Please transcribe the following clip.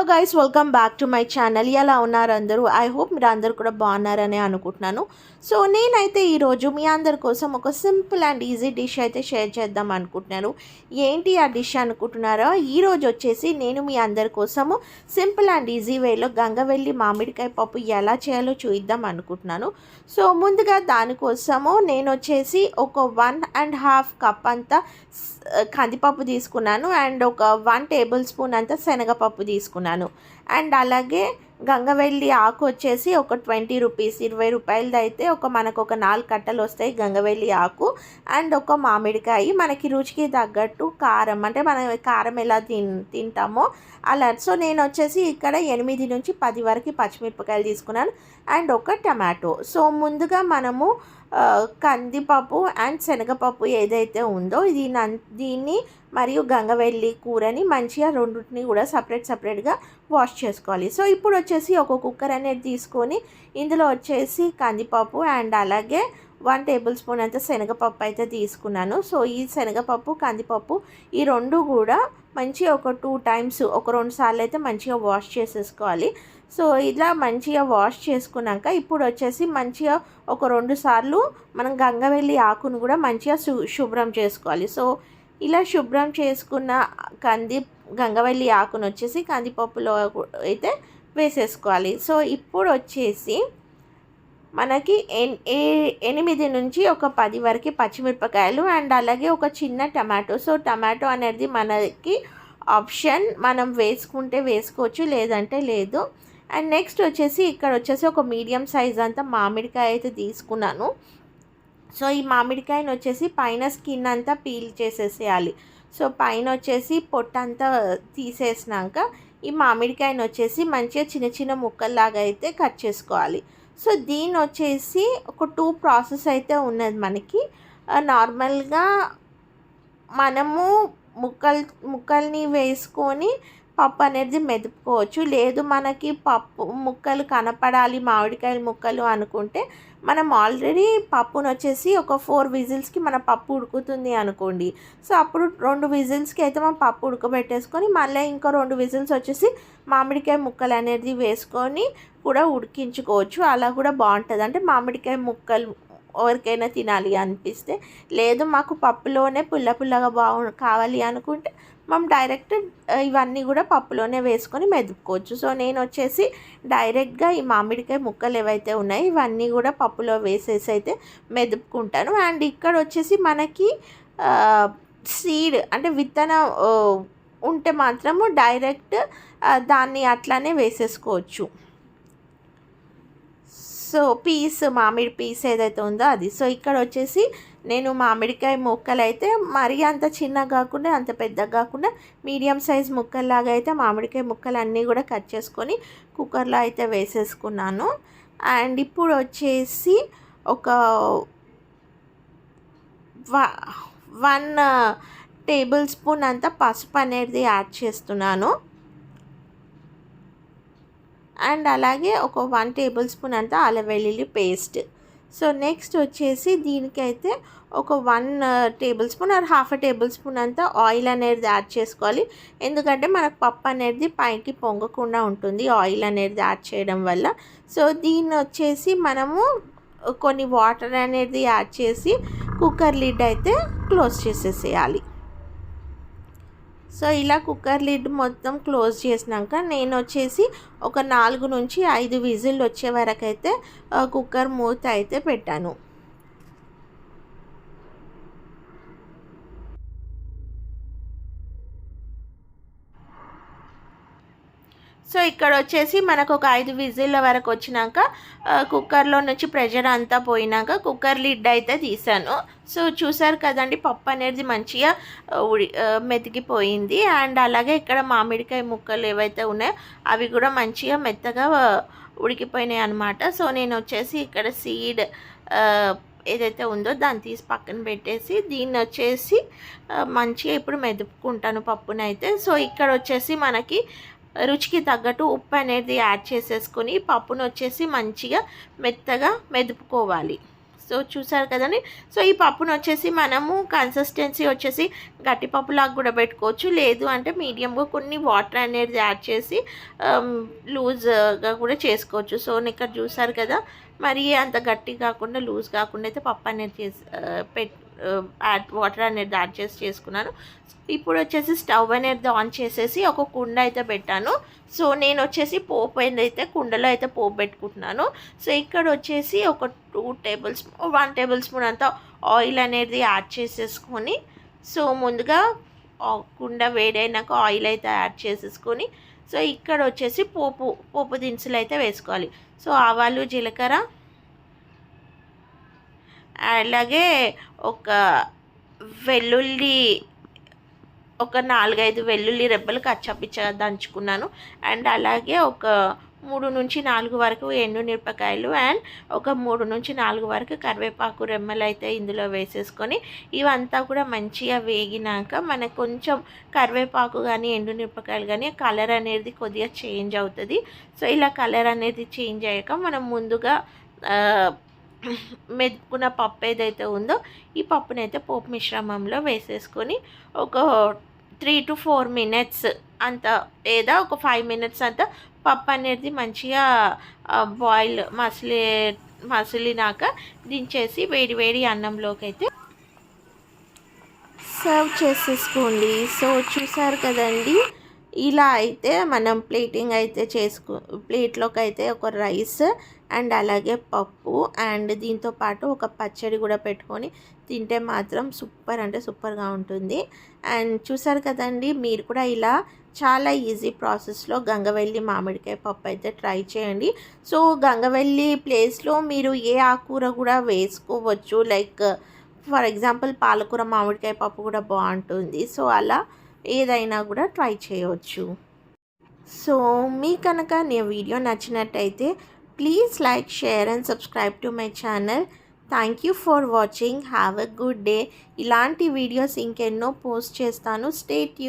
Hello guys welcome back to my channel ఎలా ఉన్నారు అందరూ? ఐ హోప్ మీరు అందరూ కూడా బాగున్నారని అనుకుంటున్నాను. సో నేనైతే ఈరోజు మీ అందరి కోసం ఒక సింపుల్ అండ్ ఈజీ డిష్ అయితే షేర్ చేద్దాం అనుకుంటున్నాను. ఏంటి ఆ డిష్ అనుకుంటున్నారో? ఈరోజు వచ్చేసి నేను మీ అందరి కోసము సింపుల్ అండ్ ఈజీ వేలో గంగవెల్లి మామిడికాయ పప్పు ఎలా చేయాలో చూద్దాం అనుకుంటున్నాను. సో ముందుగా దానికోసము నేను వచ్చేసి ఒక వన్ అండ్ హాఫ్ కప్ అంతా uh, కందిపప్పు తీసుకున్నాను. అండ్ ఒక వన్ టేబుల్ స్పూన్ అంతా శనగపప్పు తీసుకున్నాను. అండ్ అలాగే గంగవెల్లి ఆకు వచ్చేసి ఒక ట్వంటీ రూపీస్ ఇరవై రూపాయలది అయితే ఒక మనకు ఒక నాలుగు కట్టలు వస్తాయి గంగవెల్లి ఆకు. అండ్ ఒక మామిడికాయ. మనకి రుచికి తగ్గట్టు కారం అంటే మనం కారం ఎలా తిన్ తింటామో అలా. సో నేను వచ్చేసి ఇక్కడ ఎనిమిది నుంచి పది వరకు పచ్చిమిరపకాయలు తీసుకున్నాను. అండ్ ఒక టమాటో. సో ముందుగా మనము కందిపప్పు అండ్ శనగపప్పు ఏదైతే ఉందో దీని దీన్ని మరియు గంగవెల్లి కూరని మంచిగా రెండింటిని కూడా సపరేట్ సపరేట్గా వాష్ చేసుకోవాలి. సో ఇప్పుడు వచ్చేసి ఒక కుక్కర్ అనేది తీసుకొని ఇందులో వచ్చేసి కందిపప్పు అండ్ అలాగే వన్ టేబుల్ స్పూన్ అంత శనగపప్పు అయితే తీసుకున్నాను. సో ఈ శనగపప్పు కందిపప్పు ఈ రెండు కూడా మంచిగా ఒక టూ టైమ్స్ ఒక రెండు సార్లు అయితే మంచిగా వాష్ చేసేసుకోవాలి. సో ఇలా మంచిగా వాష్ చేసుకున్నాక ఇప్పుడు వచ్చేసి మంచిగా ఒక రెండు సార్లు మనం గంగవెల్లి ఆకును కూడా మంచిగా శుభ్రం చేసుకోవాలి. సో ఇలా శుభ్రం చేసుకున్న కంది గంగవల్లి ఆకును వచ్చేసి కందిపప్పులో అయితే వేసేసుకోవాలి. సో ఇప్పుడు వచ్చేసి మనకి ఎన్ ఏ ఎనిమిది నుంచి ఒక పది వరకు పచ్చిమిరపకాయలు అండ్ అలాగే ఒక చిన్న టమాటో. సో టమాటో అనేది మనకి ఆప్షన్. మనం వేసుకుంటే వేసుకోవచ్చు లేదంటే లేదు. అండ్ నెక్స్ట్ వచ్చేసి ఇక్కడ వచ్చేసి ఒక మీడియం సైజ్ అంతా మామిడికాయ అయితే తీసుకున్నాను. సో ఈ మామిడికాయని వచ్చేసి పైన స్కిన్ అంతా పీల్ చేసేసేయాలి. సో పైన వచ్చేసి పొట్టంతా తీసేసినాక ఈ మామిడికాయని వచ్చేసి మంచిగా చిన్న చిన్న ముక్కల్లాగా అయితే కట్ చేసుకోవాలి. సో దీని వచ్చేసి ఒక టూ ప్రాసెస్ అయితే ఉన్నది మనకి. నార్మల్గా మనము ముక్కలు ముక్కల్ని వేసుకొని పప్పు అనేది మెదుపుకోవచ్చు. లేదు మనకి పప్పు ముక్కలు కనపడాలి మామిడికాయల ముక్కలు అనుకుంటే మనం ఆల్రెడీ పప్పును వచ్చేసి ఒక ఫోర్ విజిల్స్కి మన పప్పు ఉడుకుతుంది అనుకోండి. సో అప్పుడు రెండు విజిల్స్కి అయితే మనం పప్పు ఉడకబెట్టేసుకొని మళ్ళీ ఇంకో రెండు విజిల్స్ వచ్చేసి మామిడికాయ ముక్కలు అనేది వేసుకొని కూడా ఉడికించుకోవచ్చు. అలా కూడా బాగుంటుంది. అంటే మామిడికాయ ముక్కలు ఎవరికైనా తినాలి అనిపిస్తే. లేదు మాకు పప్పులోనే పుల్ల పుల్లగా బాగు కావాలి అనుకుంటే మనం డైరెక్ట్ ఇవన్నీ కూడా పప్పులోనే వేసుకొని మెదుపుకోవచ్చు. సో నేను వచ్చేసి డైరెక్ట్గా ఈ మామిడికాయ ముక్కలు ఏవైతే ఉన్నాయో ఇవన్నీ కూడా పప్పులో వేసేసి అయితే మెదుపుకుంటాను. అండ్ ఇక్కడ వచ్చేసి మనకి సీడ్ అంటే విత్తనం ఉంటే మాత్రము డైరెక్ట్ దాన్ని అట్లానే వేసేసుకోవచ్చు. సో పీస్ మామిడి పీస్ ఏదైతే ఉందో అది. సో ఇక్కడ వచ్చేసి నేను మామిడికాయ ముక్కలు అయితే మరీ అంత చిన్నగా కాకుండా అంత పెద్దగా కాకుండా మీడియం సైజ్ ముక్కల్లాగా అయితే మామిడికాయ ముక్కలు అన్నీ కూడా కట్ చేసుకొని కుక్కర్లో అయితే వేసేసుకున్నాను. అండ్ ఇప్పుడు వచ్చేసి ఒక వన్ టేబుల్ స్పూన్ అంత పసుపు అనేది యాడ్ చేస్తున్నాను. అండ్ అలాగే ఒక వన్ టేబుల్ స్పూన్ అంత అల్లం వెల్లుల్లి పేస్ట్. సో నెక్స్ట్ వచ్చేసి దీనికైతే ఒక one tablespoon or half tablespoon అంతా ఆయిల్ అనేది యాడ్ చేసుకోవాలి. ఎందుకంటే మనకు పప్పు అనేది పైకి పొంగకుండా ఉంటుంది ఆయిల్ అనేది యాడ్ చేయడం వల్ల. సో దీన్ని వచ్చేసి మనము కొన్ని వాటర్ అనేది యాడ్ చేసి కుక్కర్ లిడ్ అయితే క్లోజ్ చేసేసేయాలి. సో ఇలా కుక్కర్ లిడ్ మొత్తం క్లోజ్ చేసినాక నేను వచ్చేసి ఒక నాలుగు నుంచి ఐదు విజిల్ వచ్చే వరకు అయితే కుక్కర్ మూత అయితే పెట్టాను. సో ఇక్కడ వచ్చేసి మనకు ఒక ఐదు విజిల్ల వరకు వచ్చినాక కుక్కర్లో నుంచి ప్రెషర్ అంతా పోయినాక కుక్కర్ లిడ్ అయితే తీసాను. సో చూసారు కదండి పప్పు అనేది మంచిగా ఉడి మెతికిపోయింది. అండ్ అలాగే ఇక్కడ మామిడికాయ ముక్కలు ఏవైతే ఉన్నాయో అవి కూడా మంచిగా మెత్తగా ఉడికిపోయినాయి అనమాట సో నేను వచ్చేసి ఇక్కడ సీడ్ ఏదైతే ఉందో దాన్ని తీసి పక్కన పెట్టేసి దీన్ని వచ్చేసి మంచిగా ఇప్పుడు మెదుపుకుంటాను పప్పునైతే. సో ఇక్కడ వచ్చేసి మనకి రుచికి తగ్గట్టు ఉప్పు అనేది యాడ్ చేసేసుకొని పప్పును వచ్చేసి మంచిగా మెత్తగా మెదుపుకోవాలి. సో చూసారు కదండి? సో ఈ పప్పును వచ్చేసి మనము కన్సిస్టెన్సీ వచ్చేసి గట్టి పప్పులాగా కూడా పెట్టుకోవచ్చు. లేదు అంటే మీడియంగా కొన్ని వాటర్ అనేది యాడ్ చేసి లూజ్గా కూడా చేసుకోవచ్చు. సో ఇక్కడ చూసారు కదా? మరి అంత గట్టి కాకుండా లూజ్ కాకుండా అయితే పప్పు అనేది చేసి పెట్ యాడ్ వాటర్ అనేది యాడ్ చేసి చేసుకున్నాను. ఇప్పుడు వచ్చేసి స్టవ్ అనేది ఆన్ చేసేసి ఒక కుండ అయితే పెట్టాను. సో నేను వచ్చేసి పోపు అయితే కుండలో అయితే పోపు పెట్టుకుంటున్నాను. సో ఇక్కడ వచ్చేసి ఒక two table spoon one table spoon అంతా ఆయిల్ అనేది యాడ్ చేసేసుకొని సో ముందుగా కుండ వేడైనాక ఆయిల్ అయితే యాడ్ చేసేసుకొని సో ఇక్కడ వచ్చేసి పోపు పోపు దినుసులు అయితే వేసుకోవాలి. సో ఆవాలు జీలకర్ర అలాగే ఒక వెల్లుల్లి ఒక నాలుగైదు వెల్లుల్లి రెబ్బలు కచ్చపిచ్చ దంచుకున్నాను. అండ్ అలాగే ఒక మూడు నుంచి నాలుగు వరకు ఎండు మిరపకాయలు అండ్ ఒక మూడు నుంచి నాలుగు వరకు కరివేపాకు రెమ్మలు అయితే ఇందులో వేసేసుకొని ఇవంతా కూడా మంచిగా వేగినాక మనకు కొంచెం కరివేపాకు కానీ ఎండు మిరపకాయలు కానీ కలర్ అనేది కొద్దిగా చేంజ్ అవుతుంది. సో ఇలా కలర్ అనేది చేంజ్ అయ్యాక మనం ముందుగా మెదుపుకున్న పప్పు ఏదైతే ఉందో ఈ పప్పునైతే పోపు మిశ్రమంలో వేసేసుకొని ఒక త్రీ టు ఫోర్ మినిట్స్ అంత లేదా ఒక ఫైవ్ మినిట్స్ అంత పప్పు అనేది మంచిగా బాయిల్ మసిలి మసిలినాక దించేసి వేడి వేడి అన్నంలోకి అయితే సర్వ్ చేసేసుకోండి. సో చూసారు కదండి? ఇలా అయితే మనం ప్లేటింగ్ అయితే చేసుకు ప్లేట్లోకి అయితే ఒక రైస్ అండ్ అలాగే పప్పు అండ్ దీంతో పాటు ఒక పచ్చడి కూడా పెట్టుకొని తింటే మాత్రం సూపర్ అంటే సూపర్గా ఉంటుంది. అండ్ చూసారు కదండి మీరు కూడా ఇలా చాలా ఈజీ ప్రాసెస్లో గంగవెల్లి మామిడికాయ పప్పు అయితే ట్రై చేయండి. సో గంగవెల్లి ప్లేస్లో మీరు ఏ ఆకుకూర కూడా వేసుకోవచ్చు. లైక్ ఫర్ ఎగ్జాంపుల్ పాలకూర మామిడికాయ పప్పు కూడా బాగుంటుంది. సో అలా ఏదైనా కూడా ట్రై చేయవచ్చు సో మీ కనుక నీ వీడియో నచ్చినట్టయితే please like share and subscribe to my channel. Thank you for watching. Have a good day. ఇలాంటి వీడియోస్ ఇంకెన్నో పోస్ట్ చేస్తాను. State you